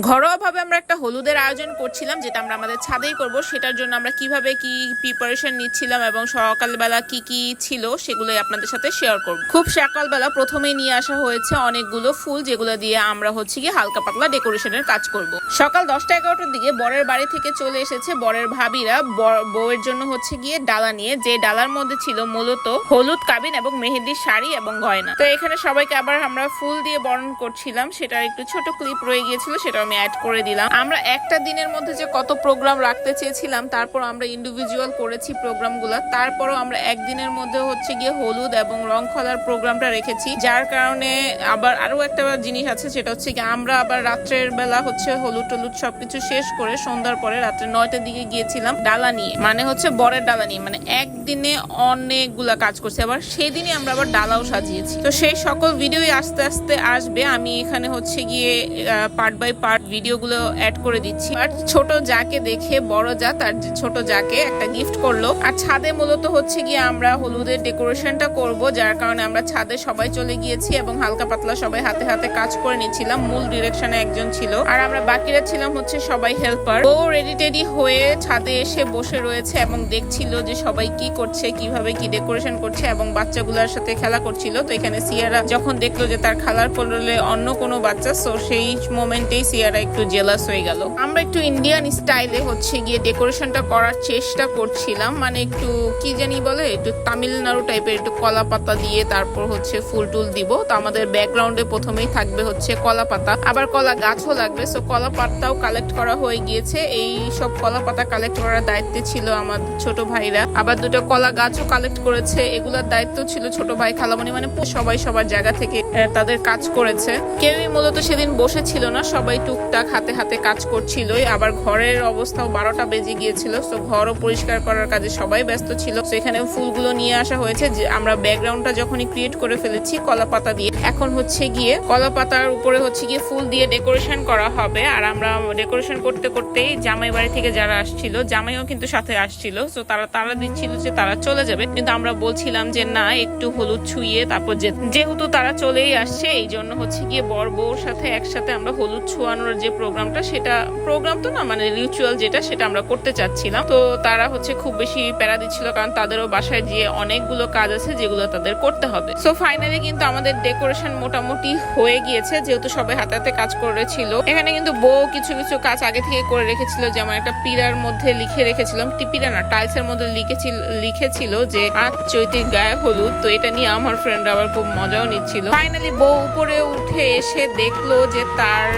ঘরোয়াভাবে আমরা একটা হলুদের আয়োজন করছিলাম, যেটা আমরা আমাদের ছাদেই করব। সেটার জন্য আমরা কীভাবে কি প্রিপারেশন নিচ্ছিলাম এবং সকালবেলা কি কি ছিল সেগুলোই আপনাদের সাথে শেয়ার করব। খুব সকালবেলা প্রথমেই নিয়ে আসা হয়েছে অনেকগুলো ফুল, যেগুলো দিয়ে আমরা হচ্ছে কি হালকা পাতলা ডেকোরেশনের কাজ করব। সকাল দশটা এগারোটার দিকে বরের বাড়ি থেকে চলে এসেছে বরের ভাবিরা। বর- বউয়ের জন্য হচ্ছে গিয়ে ডালা নিয়ে, যে ডালার মধ্যে ছিল মূলত হলুদ কাবিন এবং মেহেদির শাড়ি এবং গয়না। তো এখানে সবাইকে আবার আমরা ফুল দিয়ে বরণ করছিলাম। সেটার একটু ছোট ক্লিপ রয়ে গিয়েছিল সেটা আমি অ্যাড করে দিলাম। আমরা একটা দিনের মধ্যে যে কত প্রোগ্রাম রাখতে চেয়েছিলাম, তারপর আমরা ইন্ডিভিজুয়াল করেছি প্রোগ্রামগুলো তারপরও আমরা একদিনের মধ্যে হচ্ছে গিয়ে হলুদ এবং রং খোলার প্রোগ্রামটা রেখেছি। যার কারণে আবার আরও একটা জিনিস আছে, সেটা হচ্ছে কি আমরা আবার রাত্রের বেলা হচ্ছে হলুদ টলুদ সবকিছু শেষ করে সন্ধ্যার পরে রাত্রে নয়টার দিকে গিয়েছিলাম ডালা নিয়ে। মানে হচ্ছে বরের ডালা নিয়ে মানে একদিনে অনেকগুলা কাজ করছি। আবার সেদিনই আমরা আবার ডালাও সাজিয়েছি। তো সেই সকল ভিডিওই আস্তে আস্তে আসবে। আমি এখানে হচ্ছে গিয়ে পার্ট বাই পার্ট ভিডিওগুলো অ্যাড করে দিচ্ছি। আর ছোট যাকে দেখে বড় যা, তার ছোট যাকে একটা গিফট করল। আর ছাদে মূলত হচ্ছে গিয়ে আমরা হলুদের ডেকোরেশনটা করব, যার কারণে আমরা ছাদে সবাই চলে গিয়েছি এবং হালকা পাতলা সবাই হাতে হাতে কাজ করে নিচ্ছিলাম। মূল ডিরেকশনে একজন ছিল। আর আমরা বাকিরা ছিলাম হচ্ছে সবাই হেল্পার ও রেডি টেডি হয়ে ছাদে এসে বসে রয়েছে এবং দেখছিল যে সবাই কি করছে, কীভাবে কি ডেকোরেশন করছে এবং বাচ্চাগুলোর সাথে খেলা করছিল। তো এখানে সিয়ারা যখন দেখল যে তার খালার পড়লে অন্য কোনো বাচ্চা সো সেই মোমেন্টেই সিয়ারা একটু জেলাস হয়ে গেল। আমরা একটু ইন্ডিয়ান স্টাইলে হচ্ছে গিয়ে ডেকোরেশনটা করার চেষ্টা করছিলাম। মানে একটু, কি জানি বলে, একটু তামিলনাড়ু টাইপের একটু কলা পাতা দিয়ে তারপর হচ্ছে ফুল টুল দিব। তো আমাদের ব্যাকগ্রাউন্ডে প্রথমেই থাকবে হচ্ছে কলা পাতা। আবার কলা গাছও লাগবে। সো কলা পাতাও কালেক্ট করা হয়ে গিয়েছে। এই সব কলা পাতা কালেক্ট করার দায়িত্বে ছিল আমার ছোট ভাইরা। আবার দুটো কলা গাছও কালেক্ট করেছে। এগুলোর দায়িত্ব ছিল ছোট ভাই খালামণি। মানে সবাই সবার জায়গা থেকে তাদের কাজ করেছে। কেউই মূলত সেদিন বসে ছিল না। সবাই টুকটাক হাতে হাতে কাজ করছিলই। আবার ঘরের অবস্থাও বারোটা বেজে গিয়েছিল, তো ঘরও পরিষ্কার করার কাজে সবাই ব্যস্ত ছিল। তো এখানে ফুলগুলো নিয়ে আসা হয়েছে, যে আমরা ব্যাকগ্রাউন্ডটা যখনই ক্রিয়েট করে ফেলেছি কলা পাতা দিয়ে। এখন হচ্ছে গিয়ে কলা পাতার উপরে হচ্ছে গিয়ে ফুল দিয়ে ডেকোরেশন করা হবে। আর আমরা ডেকোরেশন করতে করতেই জামাই বাড়ি থেকে যারা আসছিল, জামাইও কিন্তু সাথে আসছিল, তো তারা তারা দিচ্ছিল যে তারা চলে যাবে। কিন্তু আমরা বলছিলাম যে, না, একটু হলুদ ছুঁয়ে তারপর যেহেতু তারা চলেই আসছে এই জন্য হচ্ছে গিয়ে বর বউর সাথে একসাথে আমরা হলুদ ছোঁয়ানোর যে প্রোগ্রামটা, সেটা প্রোগ্রাম তো না মানে রিচুয়াল যেটা, সেটা আমরা করতে চাচ্ছিলাম। তো তারা হচ্ছে খুব বেশি প্যারা দিচ্ছিল, কারণ তাদেরও বাসায় গিয়ে অনেকগুলো কাজ আছে যেগুলো তাদের করতে হবে। সো ফাইনালি কিন্তু আমাদের ডেকোরেশন মোটামুটি হয়ে গিয়েছে, যেহেতু সবাই হাতে হাতে কাজ করেছিল। এখানে কিন্তু বউ কিছু কিছু কাজ আগে থেকে করে রেখেছিল, যেমন একটা পিলার মধ্যে লিখে রেখেছিলাম, টি- পিলার না টাইলসের মধ্যে লিখেছিল লিখেছিল যে আজ চৈতির গায়ে হলুদ। তো এটা নিয়ে আমার ফ্রেন্ড আবার খুব মজাও নিচ্ছিল। ফাইনালি বউ উপরে উঠে এসে দেখল যে তার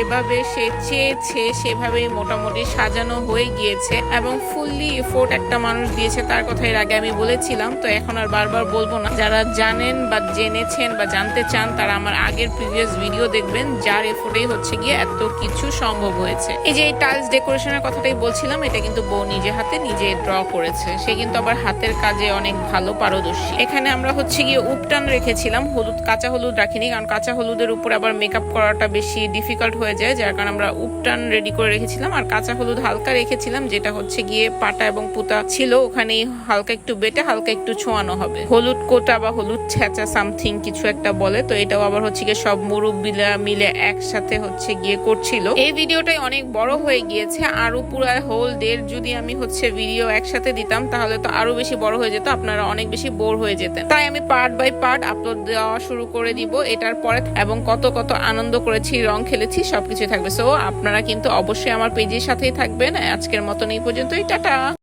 যেভাবে সে চেয়েছে সেভাবে মোটামুটি সাজানো হয়ে গিয়েছে এবং ফুললি এফোর্ট একটা মানুষ দিয়েছে তার কথা এর আগে আমি বলেছিলাম, তো এখন আর বারবার বলব না। যারা জানেন বা জেনেছেন বা জানতে চান, তারা আমার আগের প্রিভিয়াস ভিডিও দেখবেন, যার এফোর্টেই হচ্ছে গিয়ে এত কিছু সম্ভব হয়েছে। এই যে টাইলস ডেকোরেশনের কথাটাই বলছিলাম, এটা কিন্তু বউ নিজে হাতে নিজে ড্র করেছে। সে কিন্তু আবার হাতের কাজে অনেক ভালো পারদর্শী। এখানে আমরা হচ্ছে গিয়ে উপটান রেখেছিলাম, হলুদ, কাঁচা হলুদ রাখিনি, কারণ কাঁচা হলুদের উপর আবার মেকআপ করাটা বেশি ডিফিকাল্ট হয়ে যায়, যার কারণে আমরা উপটান রেডি করে রেখেছিলাম। আর কাঁচা হলুদ হালকা রেখেছিলাম, যেটা হচ্ছে গিয়ে পাটা এবং পুতা ছিল ওখানে হালকা একটু বেটে হালকা একটু ছোঁয়ানো হবে। হলুদ কোটা বা হলুদ ছেঁচা সামথিং কিছু একটা বলে, তো এটাও আবার হচ্ছে গিয়ে সব মুরব্বিলা মিলে একসাথে হচ্ছে গিয়ে করছিল। এই ভিডিওটাই অনেক বড় হয়ে গিয়েছে আরও পুরো হোল ডের যদি আমি হচ্ছে ভিডিও একসাথে দিতাম, তাহলে তো আরও বেশি বড় হয়ে যেত, আপনারা অনেক বেশি বোর হয়ে যেতেন। তাই আমি পার্ট বাই পার্ট আপলোড দেওয়া শুরু করে দিব, এটার পরে, এবং কত কত আনন্দ করেছি, রং খেলেছি সবকিছু থাকবে। সো আপনারা কিন্তু অবশ্যই আমার পেজের সাথেই থাকবেন। আজকের মতন এই পর্যন্তই। টাটা!